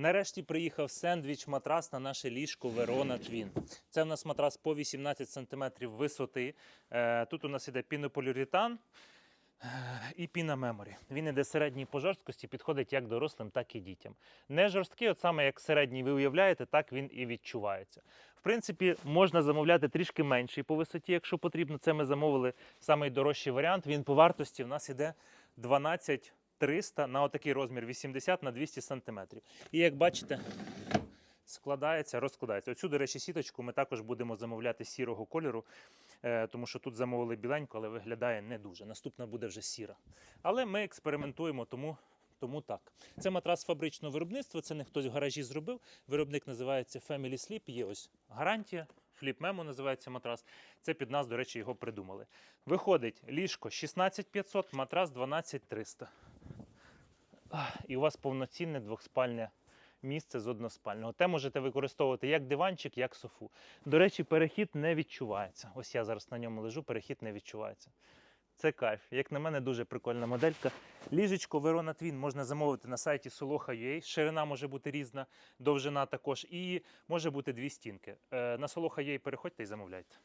Нарешті приїхав сендвіч матрас на наше ліжко Верона Твін. Це в нас матрас по 18 см висоти. Е, Тут у нас іде пінополіуретан е, і піна меморі. Він іде середньої по жорсткості, підходить як дорослим, так і дітям. Не жорсткий, от саме як середній ви уявляєте, так він і відчувається. В принципі, можна замовляти трішки менший по висоті, якщо потрібно. Це ми замовили самий дорожчий варіант. Він по вартості в нас іде 12 300 на отакий розмір 80 на 200 см. І як бачите, складається, розкладається. Оцю, до речі, сіточку ми також будемо замовляти сірого кольору, е, тому що тут замовили біленьку, але виглядає не дуже. Наступна буде вже сіра. Але ми експериментуємо, тому. Тому так. Це матрас фабричного виробництва, це не хтось в гаражі зробив. Виробник називається Family Sleep. Є ось гарантія. Flip Memo називається матрас. Це під нас, до речі, його придумали. Виходить ліжко 16500, матрас 12300. І у вас повноцінне двохспальне місце з односпального. Те можете використовувати як диванчик, як софу. До речі, перехід не відчувається. Ось я зараз на ньому лежу, перехід не відчувається. Це кайф. Як на мене, дуже прикольна моделька. Ліжечко Verona Twin можна замовити на сайті Soloha.ua. Ширина може бути різна, довжина також. І може бути дві стінки. Е, На Soloha.ua переходьте і замовляйте.